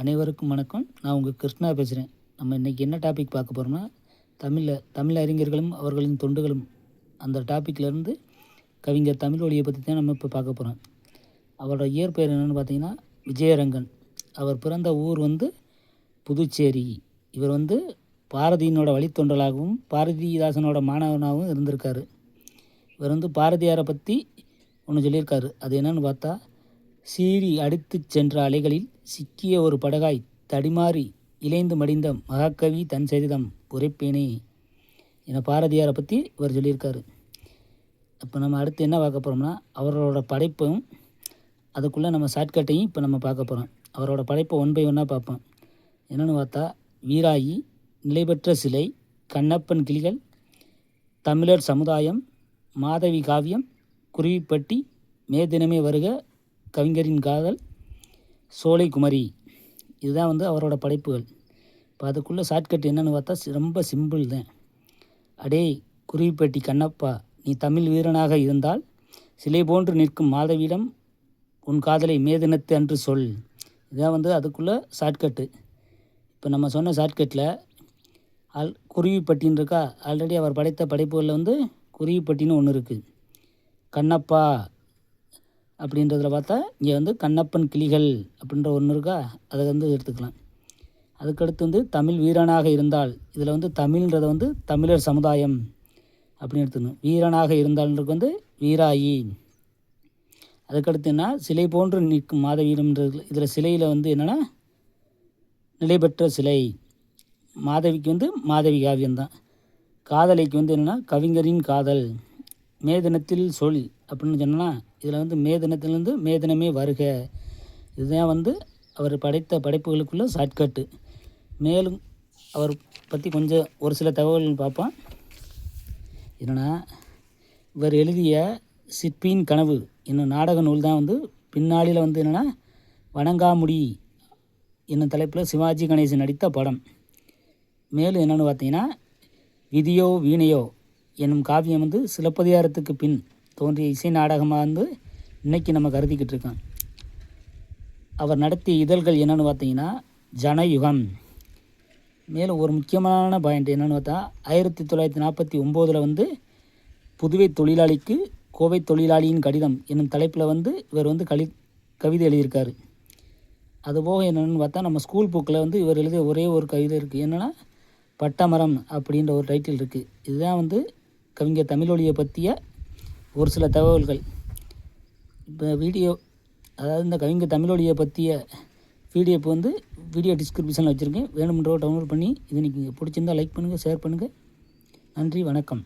அனைவருக்கும் வணக்கம். நான் உங்கள் கிருஷ்ணா பேசுகிறேன் நம்ம இன்றைக்கி என்ன டாபிக் பார்க்க போகிறோம்னா தமிழில் தமிழ் அறிஞர்களும் அவர்களின் தொண்டுகளும். அந்த டாப்பிக்லேருந்து கவிஞர் தமிழ் ஒளியை பற்றி தான் நம்ம இப்போ பார்க்க போகிறோம் அவரோட இயற்பெயர் என்னென்னு பார்த்தீங்கன்னா விஜயரங்கன். அவர் பிறந்த ஊர் வந்து புதுச்சேரி. இவர் வந்து பாரதியினோட வழித்தொண்டலாகவும் பாரதிதாசனோட மாணவனாகவும் இருந்திருக்காரு. இவர் வந்து பாரதியாரை பற்றி ஒன்று சொல்லியிருக்காரு. அது என்னென்னு பார்த்தா சீறி அடித்துச் சென்ற அலைகளில் சிக்கிய ஒரு படகாய் தடிமாறி இளைந்து மடிந்த மகாகவி தன் சரிதம் உரைப்பேனே என பாரதியாரை பற்றி இவர் சொல்லியிருக்காரு. இப்போ நம்ம அடுத்து என்ன பார்க்க போகிறோம்னா அவரோட படைப்பும் அதுக்குள்ளே நம்ம ஷார்ட்கட்டையும் இப்போ நம்ம பார்க்க போகிறோம் அவரோட படைப்பை ஒன் பை ஒன்னாக பார்ப்போம். என்னென்னு பார்த்தா வீராயி நிலைபெற்ற சிலை கண்ணப்பன் கிளிகள் தமிழர் சமுதாயம் மாதவி காவியம் குருவிப்பட்டி மே தினமே வருக கவிஞரின் காதல் சோலை குமரி இதுதான் வந்து அவரோட படைப்புகள். இப்போ அதுக்குள்ளே ஷார்ட்கட் என்னென்னு பார்த்தா ரொம்ப சிம்பிள் தான். அடே குருவிப்பட்டி கண்ணப்பா நீ தமிழ் வீரனாக இருந்தால் சிலை போன்று நிற்கும் மாதவியிடம் உன் காதலை மேதினத்து அன்று சொல். இதான் வந்து அதுக்குள்ளே ஷார்ட்கட்டு இப்போ நம்ம சொன்ன ஷார்ட்கட்டில் ஆல் குருவிப்பட்டின்னு இருக்கா ஆல்ரெடி அவர் படைத்த படைப்புகளில் வந்து குருவிப்பட்டின்னு ஒன்று இருக்குது கண்ணப்பா அப்படின்றதுல பார்த்தா இங்கே வந்து கண்ணப்பன் கிளிகள் அப்படின்ற ஒன்று இருக்கா? அதை வந்து எடுத்துக்கலாம். அதுக்கடுத்து வந்து தமிழ் வீரனாக இருந்தால் இதில் வந்து தமிழ்ன்றதை வந்து தமிழர் சமுதாயம் அப்படின்னு எடுத்துக்கணும். வீரனாக இருந்தால்ன்றது வந்து வீராயி. அதுக்கடுத்து என்ன? சிலை போன்று நிற்கும் மாதவீரம்ன்றது இதில் சிலையில் வந்து என்னென்னா நிலை பெற்ற சிலை. மாதவிக்கு வந்து மாதவி காவியம்தான் காதலிக்கு வந்து என்னென்னா கவிஞரின் காதல். மேதினத்தில் சொல் அப்படின்னு சொன்னால் இதில் வந்து மேதினத்திலேருந்து மேதினமே வருக. இதுதான் வந்து அவர் படைத்த படைப்புகளுக்குள்ள ஷார்ட்கட்டு மேலும் அவர் பற்றி கொஞ்சம் ஒரு சில தகவல்கள் பார்ப்போம். என்னென்னா இவர் எழுதிய சிற்பியின் கனவு என்னும் நாடக நூல் தான் வந்து பின்னாளில் வந்து என்னென்னா வணங்காமுடி என்னும் தலைப்பில் சிவாஜி கணேசன் நடித்த படம். மேலும் என்னென்னு பார்த்தீங்கன்னா விதியோ வீணையோ என்னும் காவியம் வந்து சிலப்பதிகாரத்துக்கு பின் தோன்றிய இசை நாடகமாக வந்து இன்னைக்கு நம்ம கருதிக்கிட்டு இருக்கோம் அவர் நடத்திய இதழ்கள் என்னென்னு பார்த்தீங்கன்னா ஜனயுகம். மேலும் ஒரு முக்கியமான பாயிண்ட் என்னென்னு பார்த்தா ஆயிரத்தி தொள்ளாயிரத்தி நாற்பத்தி ஒம்போதில் வந்து புதுவை தொழிலாளிக்கு கோவை தொழிலாளியின் கடிதம் என்னும் தலைப்பில் வந்து இவர் வந்து கலி கவிதை எழுதியிருக்காரு. அதுபோக என்னென்னு பார்த்தா நம்ம ஸ்கூல் புக்கில் வந்து இவர் எழுதிய ஒரே ஒரு கவிதை இருக்குது என்னென்னா பட்டமரம் அப்படின்ற ஒரு டைட்டில் இருக்குது இதுதான் வந்து கவிஞர் தமிழொலியை பற்றிய ஒரு சில தகவல்கள். இப்போ வீடியோ அதாவது இந்த கவிஞர் தமிழொலியை பற்றிய பிடிஎஃப் வந்து வீடியோ டிஸ்கிரிப்ஷனில் வச்சுருக்கேன். வேணுமென்றோ டவுன்லோட் பண்ணி இது நீங்கள் பிடிச்சிருந்தா லைக் பண்ணுங்கள் ஷேர் பண்ணுங்கள் நன்றி வணக்கம்.